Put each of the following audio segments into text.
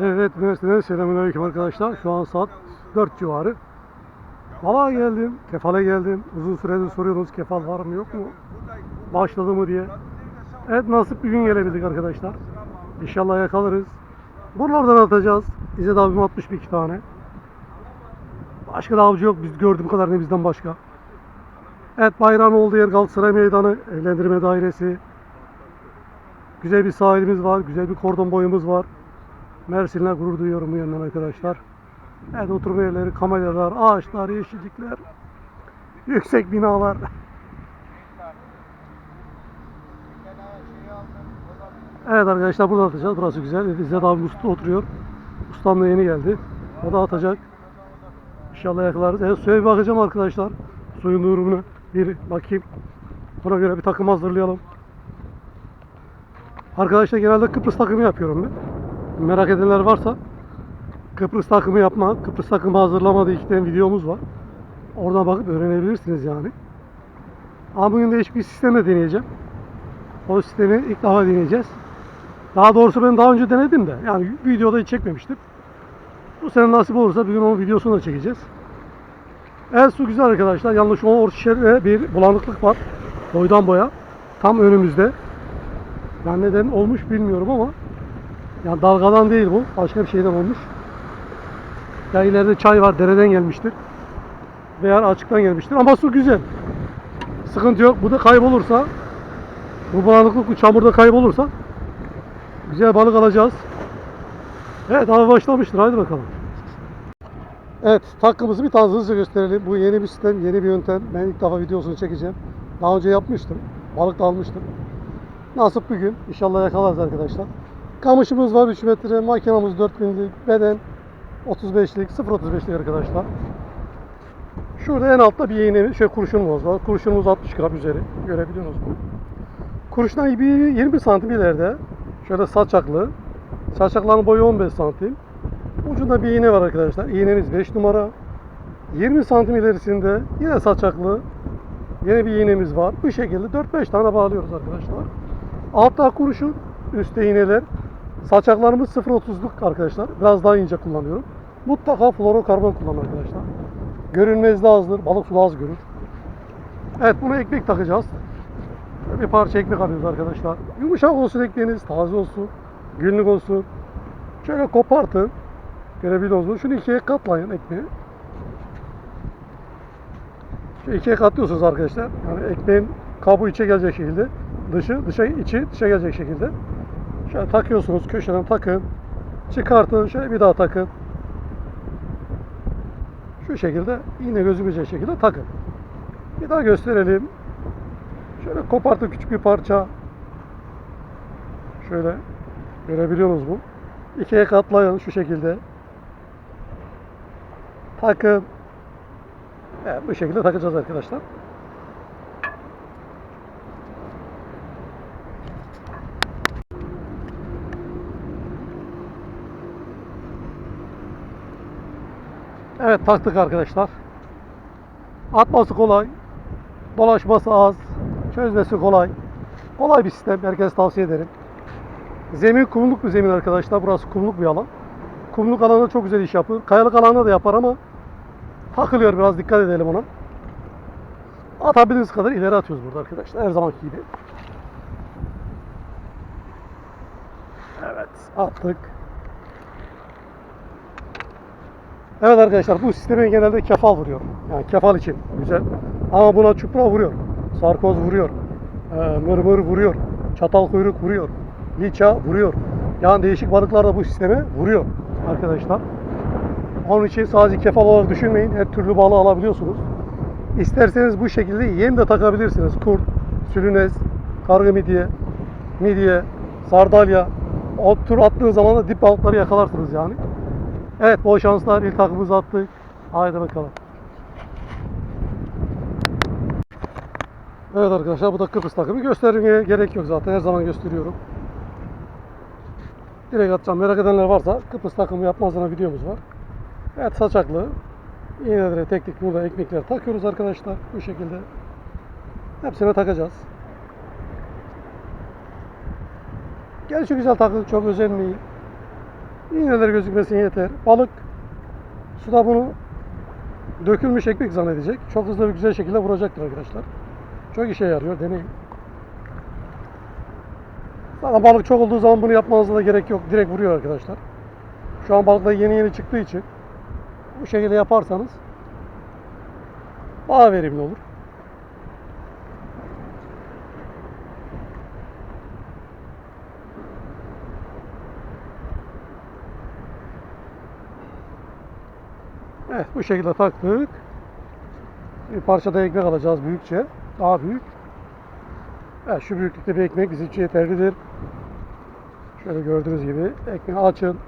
Evet, üniversiteden selamünaleyküm arkadaşlar. Şu an saat 4 civarı. Valla geldim, kefale geldim. Uzun süredir soruyorsunuz kefal var mı yok mu? Başladı mı diye. Evet nasip bir gün gelebildik arkadaşlar. İnşallah yakalarız. Buralardan atacağız. İzzet abim atmış bir iki tane. Başka da avcı yok. Biz gördüğüm kadarıyla bizden başka. Evet bayrağın olduğu yer Galatasaray Meydanı, evlendirme dairesi. Güzel bir sahilimiz var, güzel bir kordon boyumuz var. Mersin'le gurur duyuyorum bu yönden arkadaşlar. Evet oturma yerleri, kamelyalar, ağaçlar, yeşillikler, yüksek binalar. Evet arkadaşlar burada atacağız. Burası güzel. İzzet abi usta oturuyor. Ustam da yeni geldi. O da atacak. İnşallah yakalarız. Evet suya bir bakacağım arkadaşlar. Suyun durumuna bir bakayım. Ona göre bir takım hazırlayalım. Arkadaşlar genelde Kıbrıs takımı yapıyorum ben. Merak edenler varsa Kıbrıs takımı yapma, Kıbrıs takımı hazırlama diye iki tane videomuz var. Oradan bakıp öğrenebilirsiniz yani. Ama bugün değişik bir sistemle deneyeceğim. O sistemi ilk defa deneyeceğiz. Daha doğrusu ben daha önce denedim de. Yani videoda hiç çekmemiştim. Bu sene nasip olursa bir gün onun videosunu da çekeceğiz. Evet su güzel arkadaşlar. Yalnız şu an orta bir bulanıklık var. Boydan boya. Tam önümüzde. Yani neden olmuş bilmiyorum ama yani dalgadan değil bu. Başka bir şeyden olmuş. Ya ileride çay var. Dereden gelmiştir. Veya açıktan gelmiştir. Ama su güzel. Sıkıntı yok. Bu da kaybolursa bu bulanıklık bu çamurda kaybolursa güzel balık alacağız. Evet abi başlamıştır. Haydi bakalım. Evet takımızı bir tane hızlıca gösterelim. Bu yeni bir sistem, yeni bir yöntem. Ben ilk defa videosunu çekeceğim. Daha önce yapmıştım. Balık da almıştım. Nasip bir gün. İnşallah yakalarız arkadaşlar. Kamışımız var 3 metre. Makinamız 4000'lik. Beden 35'lik. 0.35'lik arkadaşlar. Şurada en altta bir iğnemiz, şey kurşunumuz var. Kurşunumuz 60 gram üzeri. Görebiliyorsunuz bunu. Kurşundan bir 20 santim ileride. Şöyle saçaklı. Saçakların boyu 15 santim. Ucunda bir iğne var arkadaşlar. İğnemiz 5 numara. 20 santim ilerisinde yine saçaklı. Yine bir iğnemiz var. Bu şekilde 4-5 tane bağlıyoruz arkadaşlar. Altta kurşun, üstte iğneler. Saçaklarımız 0.30'luk arkadaşlar. Biraz daha ince kullanıyorum. Mutlaka fluorokarbon kullanın arkadaşlar. Görünmez de azdır. Balık suda az görür. Evet buna ekmek takacağız. Bir parça ekmek alıyoruz arkadaşlar. Yumuşak olsun ekmeğiniz, taze olsun, günlük olsun. Şöyle kopartın. Görebiliyorsunuz mu? Şunu ikiye katlayın ekmeği. Şu ikiye katlıyorsunuz arkadaşlar. Yani ekmeğin kabuğu içe gelecek şekilde. Dışı, dışa, içi dışa gelecek şekilde. Şöyle takıyorsunuz. Köşeden takın. Çıkartın. Şöyle bir daha takın. Şu şekilde yine gözükmeyecek şekilde takın. Bir daha gösterelim. Şöyle kopartın küçük bir parça. Şöyle görebiliyorsunuz mu? İkiye katlayın şu şekilde. Takın. Evet, bu şekilde takacağız arkadaşlar. Evet taktık arkadaşlar. Atması kolay. Dolaşması az. Çözmesi kolay. Kolay bir sistem. Herkese tavsiye ederim. Zemin kumluk bir zemin arkadaşlar. Burası kumluk bir alan. Kumluk alanında çok güzel iş yapıyor. Kayalık alanda da yapar ama takılıyor biraz dikkat edelim ona. Atabildiğiniz kadar ileri atıyoruz burada arkadaşlar. Her zamanki gibi. Evet attık. Evet arkadaşlar bu sisteme genelde kefal vuruyor. Yani kefal için güzel. Ama buna çupra vuruyor. Sarkoz vuruyor. E, mırmır vuruyor. Çatal kuyruk vuruyor. Liça vuruyor. Yani değişik balıklar da bu sisteme vuruyor arkadaşlar. Onun için sadece kefal olarak düşünmeyin. Her türlü balığı alabiliyorsunuz. İsterseniz bu şekilde yem de takabilirsiniz. Kurt, sülünez, kargı midye, midye, sardalya. O tür attığı zaman da dip balıkları yakalarsınız yani. Evet bol şanslar. İlk takımımızı attık. Haydi bakalım. Evet arkadaşlar bu da Kıbrıs takımı. Göstermeye gerek yok zaten. Her zaman gösteriyorum. Direkt atacağım. Merak edenler varsa Kıbrıs takımı yapmazlarına videomuz var. Evet saçaklı. İğnelere tek tek burada ekmekler takıyoruz arkadaşlar. Bu şekilde. Hepsine takacağız. Gelişi güzel takın. Çok özenmeyin. İğneler gözükmesin yeter. Balık suda bunu dökülmüş ekmek zannedecek. Çok hızlı ve güzel şekilde vuracaktır arkadaşlar. Çok işe yarıyor. Deneyin. Zaten balık çok olduğu zaman bunu yapmanıza da gerek yok. Direkt vuruyor arkadaşlar. Şu an balık da yeni yeni çıktığı için bu şekilde yaparsanız daha verimli olur. Evet bu şekilde taktık. Bir parça da ekmek alacağız büyükçe. Daha büyük. Evet, şu büyüklükte bir ekmek bizim için yeterlidir. Şöyle gördüğünüz gibi ekmeği açın.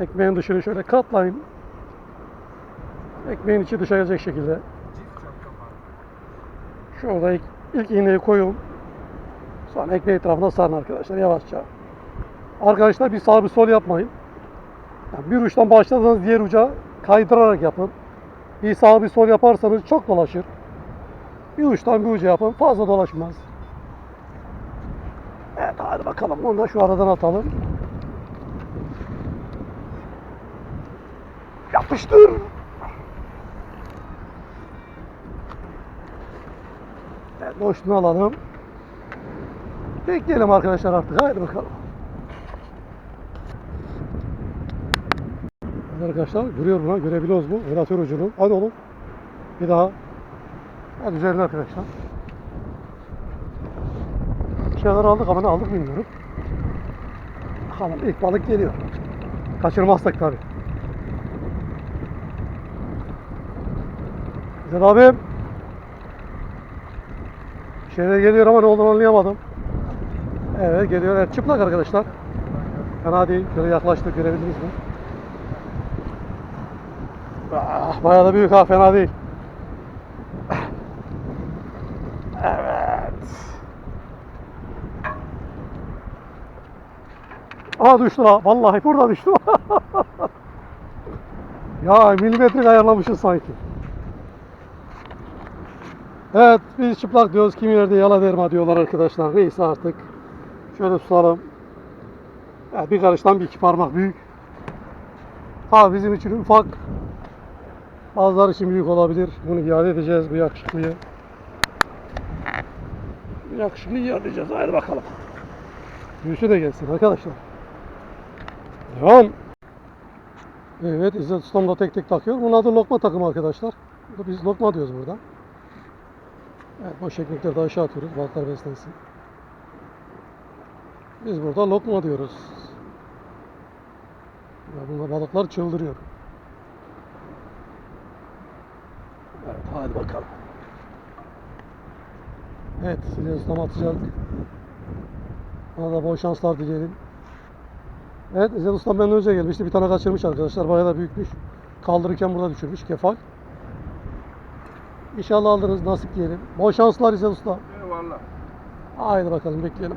Ekmeğin dışını şöyle katlayın. Ekmeğin içi dışa gelecek şekilde. Şurada ilk, ilk iğneyi koyun. Sonra ekmeği etrafına sarın arkadaşlar yavaşça. Arkadaşlar bir sağ bir sol yapmayın. Yani bir uçtan başladığınız diğer uca kaydırarak yapın. Bir sağ bir sol yaparsanız çok dolaşır. Bir uçtan bir uca yapın. Fazla dolaşmaz. Evet hadi bakalım. Onu da şu aradan atalım. Yapıştır. Evet, boşluğunu alalım. Bekleyelim arkadaşlar artık. Haydi bakalım. Evet arkadaşlar görüyor buna. Görebiliyoruz bu. Velatör ucunu. Hadi oğlum. Bir daha. Hadi üzerine arkadaşlar. Şeyler aldık ama ne aldık bilmiyorum. Bakalım ilk balık geliyor. Kaçırmazsak tabi. Güzel abim. Şeyler geliyor ama ne olduğunu anlayamadım. Evet geliyor. Evet, çıplak arkadaşlar. Fena değil. Şöyle yaklaştık görebildiniz mi? Ah, bayağı da büyük ha fena değil. Evet. Aa düştü ha. Vallahi burada düştü. ya milimetrik ayarlamışız sanki. Evet biz çıplak diyoruz. Kimi yerde yala derma diyorlar arkadaşlar. Neyse artık. Şöyle tutalım. Ya bir karıştan bir iki parmak büyük. Ha bizim için ufak. Bazıları için büyük olabilir. Bunu iade edeceğiz bu yakışıklıyı. Bu yakışıklıyı iadeceğiz. Haydi bakalım. Büyüsü de gelsin arkadaşlar. Devam. Evet İzzet Ustam da tek tek takıyor. Bunun adı lokma takımı arkadaşlar. Biz lokma diyoruz burada. Evet boş ekmekleri de aşağı atıyoruz. Balıklar beslensin. Biz burada lokma diyoruz. Ya bunlar balıklar çıldırıyor. Evet hadi bakalım. Evet Ustam atacak. Ona da bol şanslar dileyelim. Evet İzzet Ustam benden önce gelmişti. Bir tane kaçırmış arkadaşlar. Bayağı da büyükmüş. Kaldırırken burada düşürmüş. Kefal. İnşallah alırız. Nasip diyelim. Bol şanslar İzzet Usta. Eyvallah. Haydi bakalım bekleyelim.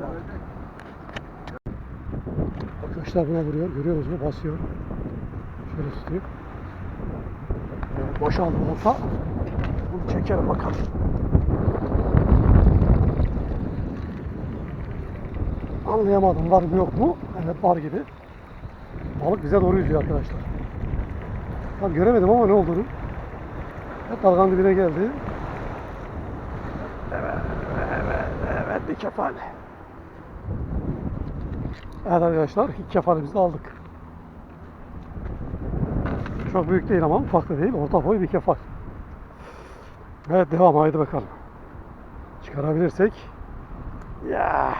Arkadaşlar buna vuruyor. Görüyoruz mu? Basıyor. Şöyle tutuyor. Boşaldı olsa bunu çekelim bakalım. Anlayamadım var mı yok mu? Evet var gibi. Balık bize doğru yüzüyor arkadaşlar. Tam göremedim ama ne olduğunu. Evet dalganın dibine geldi. Evet, evet, evet bir kefal. Evet arkadaşlar ilk kefalimizi aldık. Çok büyük değil ama ufak da değil. Orta boy bir kefal. Evet devam haydi bakalım. Çıkarabilirsek. Ya.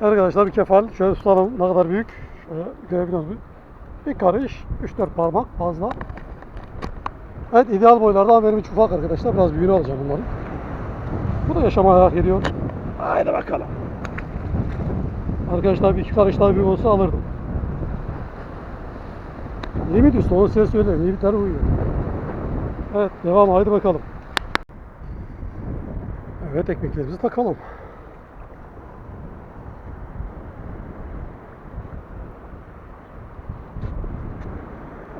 Arkadaşlar bir kefal. Şöyle tutalım ne kadar büyük. Şöyle görebiliyor musunuz? Bir karış. 3-4 parmak fazla. Evet ideal boylarda ama benim için ufak arkadaşlar. Biraz büyüğünü alacağım bunların. Bu da yaşamaya hak ediyor. Haydi bakalım. Arkadaşlar bir iki karış daha büyük olsa alırdım. Limit üstü onu size söyleyeyim. Limitler uyuyor. Evet devam haydi bakalım. Evet ekmeklerimizi takalım.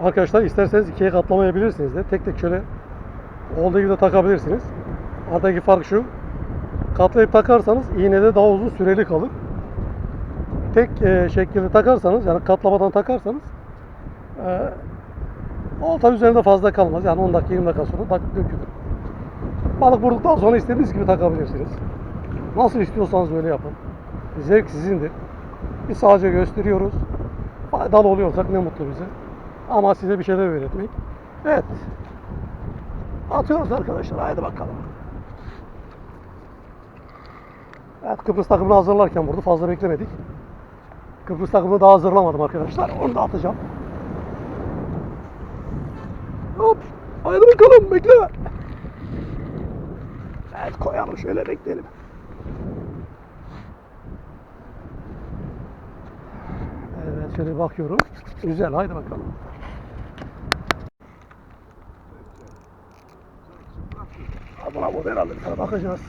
Arkadaşlar isterseniz ikiye katlamayabilirsiniz de. Tek tek şöyle olduğu gibi de takabilirsiniz. Aradaki fark şu. Katlayıp takarsanız iğnede daha uzun süreli kalır. tek e, şekilde takarsanız yani katlamadan takarsanız e, olta üzerinde fazla kalmaz. Yani 10 dakika 20 dakika sonra tak dökülür. Balık vurduktan sonra istediğiniz gibi takabilirsiniz. Nasıl istiyorsanız öyle yapın. Zevk sizindir. Biz sadece gösteriyoruz. Faydalı oluyorsak ne mutlu bize. Ama size bir şeyler öğretmek. Evet. Atıyoruz arkadaşlar. Haydi bakalım. Evet Kıbrıs takımını hazırlarken burada fazla beklemedik. Kıbrıs takımını daha hazırlamadım arkadaşlar. Onu da atacağım. Hop. Haydi bakalım bekle. Evet koyalım şöyle bekleyelim. Evet şöyle bakıyorum. Güzel haydi bakalım. Buna bu herhalde bir tane bakacağız.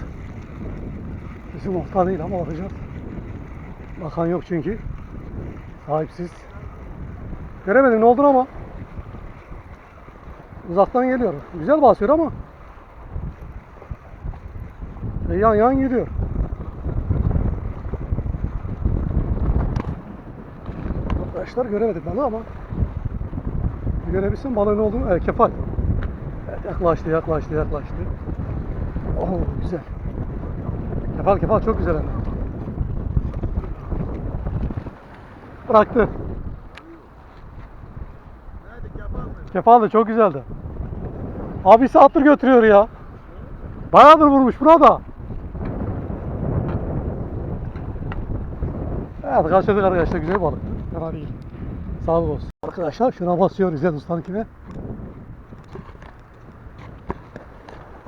Bizim muhtar değil ama bakacağız. Bakan yok çünkü. Sahipsiz. Göremedim ne olduğunu ama. Uzaktan geliyor. Güzel basıyor ama. E, yan yan gidiyor. Arkadaşlar göremedik balığı ama görebilsin balığın ne olduğunu. Evet, kefal. Evet, yaklaştı, yaklaştı, yaklaştı. Oh güzel. Kefal kefal çok güzel hem. Bıraktı. Kefal da çok güzeldi. Abisi attır götürüyor ya. Bayağıdır vurmuş burada. Evet kaçırdık arkadaşlar güzel balık. Fena değil. Sağ olsun. Arkadaşlar şuna basıyor İzzet Usta'nınkine.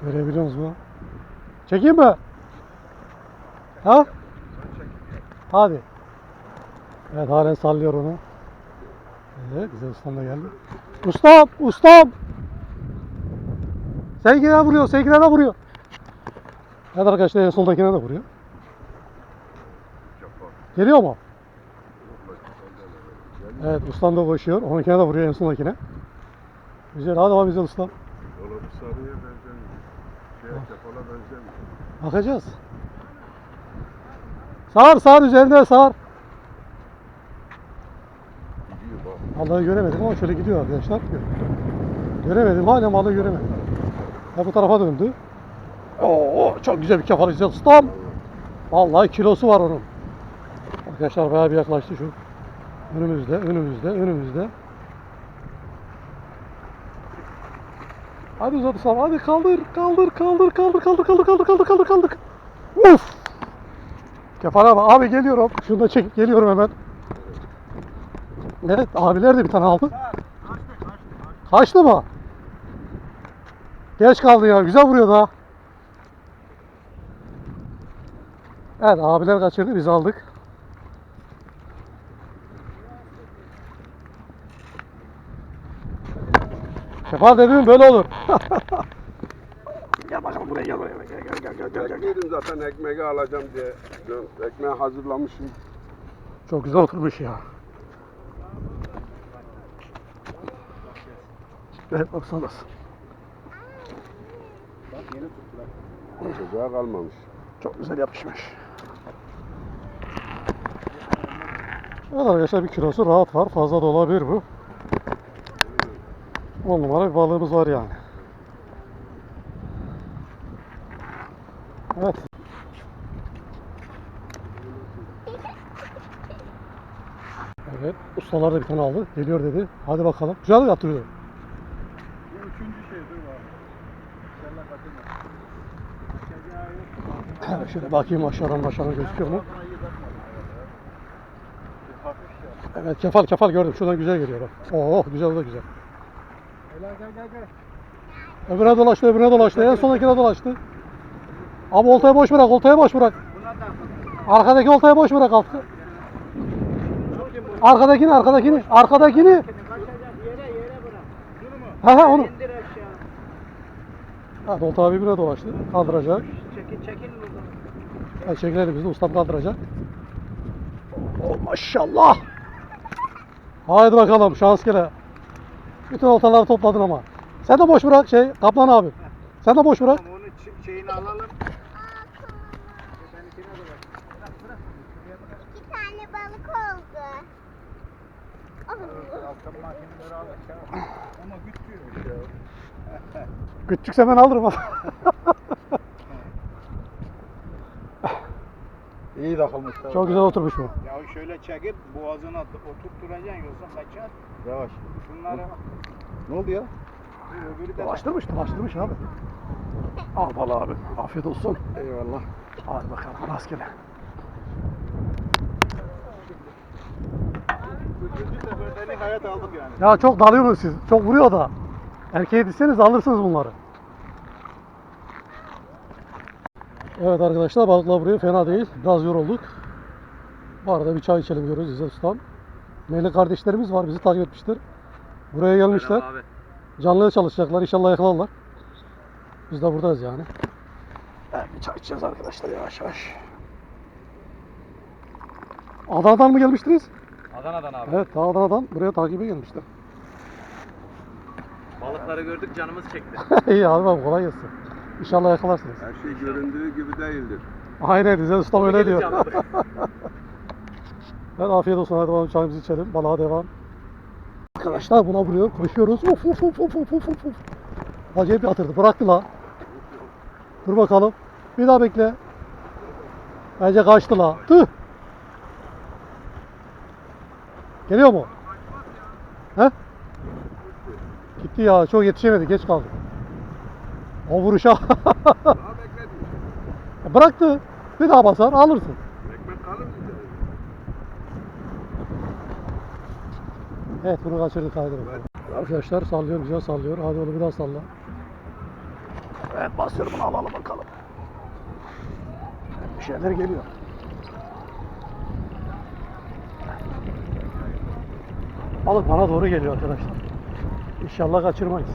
Görebiliyor musunuz? Çekeyim mi? Ha? Hadi. Evet halen sallıyor onu. Evet güzel ustam da geldi. Ustam! Ustam! Seninkine vuruyor, seninkine de vuruyor. Evet arkadaşlar en soldakine de vuruyor. Geliyor mu? Evet ustam da koşuyor. Onunkine de vuruyor en sondakine. Güzel hadi abi güzel ustam. Bu sarıya benzemiyor. Şey, kefala benzemiyor. Bakacağız. Sağır sağır üzerinde sağır. Vallahi göremedim ama şöyle gidiyor arkadaşlar. Göremedim hala balığı göremedim. Ya bu tarafa döndü. Oo çok güzel bir kefal güzel ustam. Vallahi kilosu var onun. Arkadaşlar bayağı bir yaklaştı şu. Önümüzde, önümüzde, önümüzde. Hadi uzat ustam, hadi kaldır, kaldır, kaldır, kaldır, kaldır, kaldır, kaldır, kaldır, kaldır, kaldır. Uf! Kefal abi, abi geliyorum. Şunu da çekip geliyorum hemen. Evet, abiler de bir tane aldı. Kaçtı mı? Geç kaldı ya, güzel vuruyor da. Evet, abiler kaçırdı, biz aldık. Kefal dediğim böyle olur. gel bakalım buraya gel buraya. Gel gel gel gel gel. gel. Zaten ekmeği alacağım diye. Ekmeği hazırlamışım. Çok güzel oturmuş ya. Evet baksana. Çocuğa kalmamış. Çok güzel yapışmış. Evet arkadaşlar bir kilosu rahat var. Fazla da olabilir bu. 10 numara bir balığımız var yani. Evet. Evet. Ustalar da bir tane aldı. Geliyor dedi. Hadi bakalım. Güzel yatırıyor. Bu üçüncü şey dur abi. İnşallah katılma. Şöyle bakayım aşağıdan aşağıdan gözüküyor mu? Evet kefal kefal gördüm. Şuradan güzel geliyor bak. Oh güzel o da güzel. Helal gel gel gel. Öbürüne dolaştı, öbürüne dolaştı. En sondakine dolaştı. Abi oltayı boş bırak, oltayı boş bırak. Arkadaki oltayı boş bırak altı. Arkadakini, arkadakini, arkadakini. Ha ha onu. Evet olta abi birbirine dolaştı. Kaldıracak. Çekin çekin buradan. Evet, çekilelim biz de ustam kaldıracak. Oh, maşallah. Haydi bakalım şans gele. Bütün oltaları topladın ama. Sen de boş bırak şey Kaplan abi. Sen de boş bırak. Tamam onu ç- şeyini alalım. Seninkine de bak. Bırak bırak. Şuraya bırak. İki tane balık oldu. Altın makineleri alacak. Ama güçlüymüş ya. Küçükse ben alırım. İyi takılmışlar. Çok güzel oturmuş bu. Ya şöyle çekip boğazına oturtturacaksın yoksa kaçar. Yavaş. Şunlara Ne oldu ya? Öbürü de Dolaştırmış, dolaştırmış abi. Al balı abi. Afiyet olsun. Eyvallah. Hadi bakalım rastgele. Hayat aldık yani. Ya çok dalıyorsunuz siz. Çok vuruyor da. Erkeğe düşseniz alırsınız bunları. Evet arkadaşlar balıklar buraya fena değil. Biraz yorulduk. Bu arada bir çay içelim diyoruz İzzet Ustam. Melih kardeşlerimiz var bizi takip etmiştir. Buraya gelmişler. Canlıya çalışacaklar. İnşallah yakalarlar. Biz de buradayız yani. Evet, bir çay içeceğiz arkadaşlar yavaş yavaş. Adana'dan mı gelmiştiniz? Adana'dan abi. Evet, ta Adana'dan buraya takibe gelmişler. Balıkları gördük canımız çekti. İyi abi abi kolay gelsin. İnşallah yakalarsınız. Her şey göründüğü gibi değildir. Aynen İzzet Ustam öyle diyor. Evet afiyet olsun hadi bakalım çayımızı içelim. Balığa devam. Arkadaşlar buna vuruyor. Koşuyoruz. Of of of of of. of. Acayip bir atırdı. Bıraktı la. Dur bakalım. Bir daha bekle. Bence kaçtı la. Tüh. Geliyor mu? He? Gitti ya. Çok yetişemedi. Geç kaldı. O vuruşa. Daha bekledim. Bıraktı. Bir daha basar alırsın. Ekmek kalır mı? Evet bunu kaçırdık haydi bakalım. Arkadaşlar sallıyor güzel sallıyor. Hadi onu bir daha salla. Evet basıyorum bunu alalım bakalım. Evet, bir şeyler geliyor. Balık bana doğru geliyor arkadaşlar. İnşallah kaçırmayız.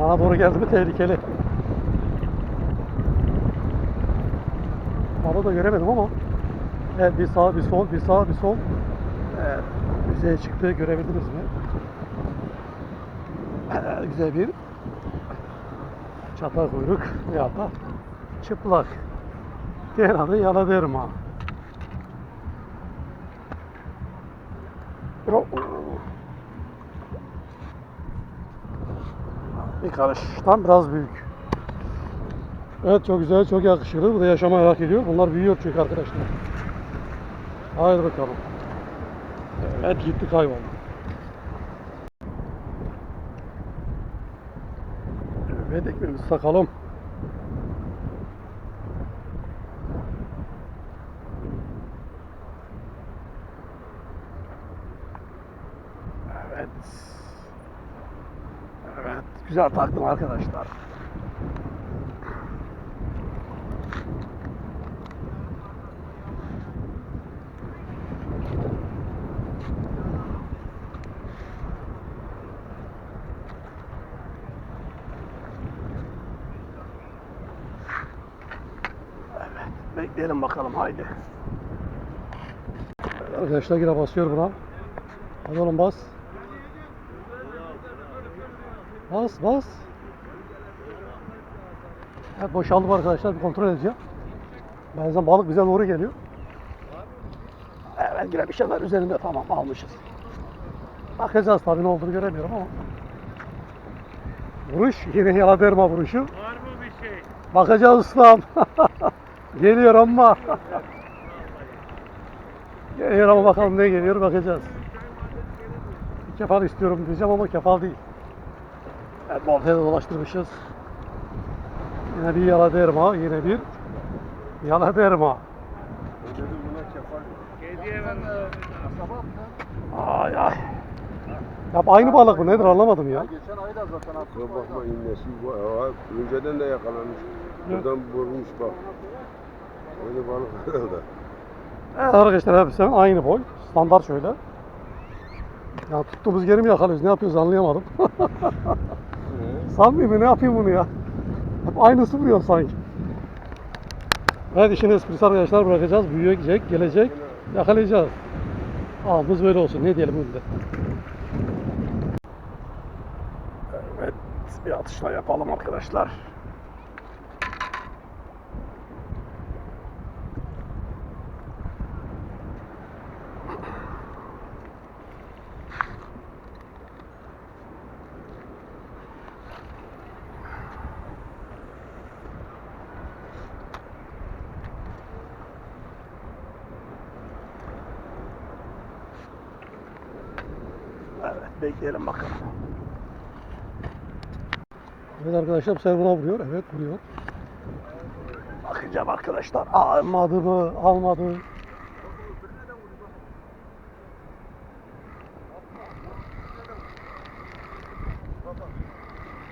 Bana doğru geldi mi tehlikeli. Balığı da göremedim ama Evet bir sağ bir sol bir sağ bir sol. Evet, çıktı görebildiniz mi? Güzel bir çatal kuyruk ya da çıplak. Diğer adı yaladerma. Yo- Bir karıştan biraz büyük. Evet çok güzel, çok yakışıklı. Bu da yaşamayı hak ediyor. Bunlar büyüyor çünkü arkadaşlar. Haydi bakalım. Evet gitti kayboldu. Evet ekmeğimizi takalım. Evet. Evet. Güzel taktım arkadaşlar. Bekleyelim bakalım haydi. Arkadaşlar yine basıyor buna. Hadi oğlum bas. Bas bas. Evet boşaldım arkadaşlar bir kontrol edeceğim. Bazen balık bize doğru geliyor. Evet yine bir şeyler üzerinde tamam almışız. Bakacağız tabii ne olduğunu göremiyorum ama. Vuruş yine yaladerma vuruşu. Var mı bir şey? Bakacağız ustam. geliyor ama. geliyor ama bakalım ne geliyor bakacağız. Bir kefal istiyorum diyeceğim ama kefal değil. Evet voltaya da dolaştırmışız. Yine bir yala derma, yine bir yala derma. Dedim buna kefal. Hediye Ay ay. Ya aynı balık mı nedir anlamadım ya. Geçen ay da zaten attık. Kusura bakma innesi bu. Aa, Önceden de yakalanmış. Buradan vurmuş bak. Öyle balık herhalde. Evet arkadaşlar hepsi aynı boy. Standart şöyle. Ya tuttuğumuz geri mi yakalıyoruz ne yapıyoruz anlayamadım. Mu ne yapayım bunu ya? Hep aynısı vuruyor sanki. Evet işin esprisi arkadaşlar bırakacağız. Büyüyecek, gelecek. Yakalayacağız. Ağımız böyle olsun. Ne diyelim bunda. Evet bir atışla yapalım arkadaşlar. Bekleyelim bakalım. Evet arkadaşlar buna vuruyor. Evet vuruyor. Bakacağım arkadaşlar. Almadı mı? Almadı.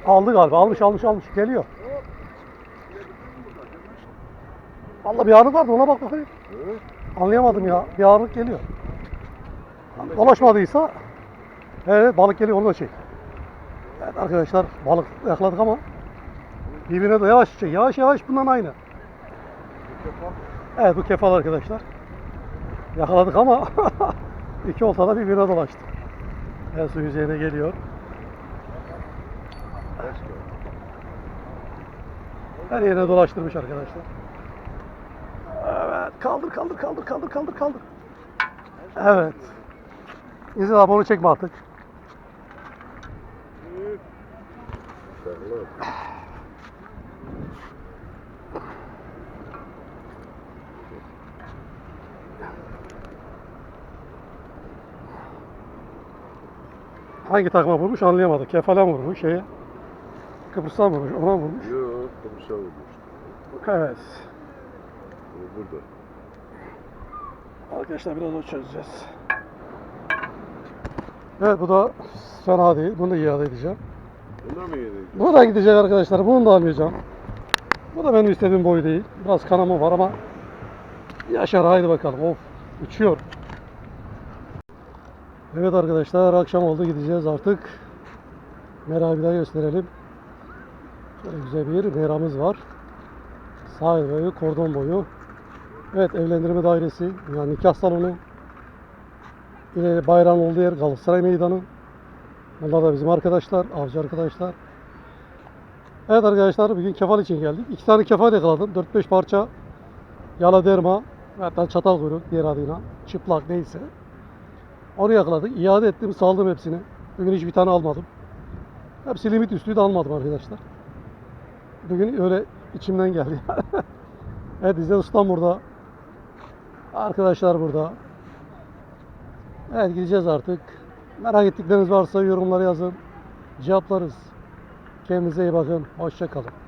Aldı galiba. Almış almış almış. Geliyor. Vallahi bir ağırlık vardı ona bak bakayım. Anlayamadım ya. Bir ağırlık geliyor. Dolaşmadıysa evet balık geliyor onu da çek. Evet arkadaşlar balık yakaladık ama birbirine de yavaş çek. Yavaş yavaş bundan aynı. Evet bu kefal arkadaşlar. Yakaladık ama iki oltada birbirine dolaştı. Evet su yüzeyine geliyor. Her yerine dolaştırmış arkadaşlar. Evet kaldır kaldır kaldır kaldır kaldır kaldır. Evet. İzin abi çekme artık. Hangi takma vurmuş anlayamadık. Kefalen vurmuş şeye. Kıbrıs'tan vurmuş, ona vurmuş. Yok, Kıbrıs'a vurmuş. Evet. Bu burada. Arkadaşlar biraz o çözeceğiz. Evet bu da fena değil. Bunu da iade edeceğim. Buna mı yedik? Bu da gidecek arkadaşlar. Bunu da almayacağım. Bu da benim istediğim boy değil. Biraz kanama var ama yaşar haydi bakalım. Of uçuyor. Evet arkadaşlar akşam oldu gideceğiz artık. Mera'yı bir daha gösterelim. Şöyle güzel bir meramız var. Sahil boyu, kordon boyu. Evet evlendirme dairesi, yani nikah salonu. Yine bayram olduğu yer Galatasaray Meydanı. Bunlar da bizim arkadaşlar, avcı arkadaşlar. Evet arkadaşlar bugün kefal için geldik. İki tane kefal yakaladım. 4-5 parça yala derma. Hatta çatal kuyruk diğer adıyla. Çıplak neyse. Onu yakaladık. İade ettim saldım hepsini. Bugün hiçbir tane almadım. Hepsi limit üstüydü almadım arkadaşlar. Bugün öyle içimden geldi. evet İzzet Ustam burada. Arkadaşlar burada. Evet gideceğiz artık. Merak ettikleriniz varsa yorumlara yazın. Cevaplarız. Kendinize iyi bakın. Hoşça kalın.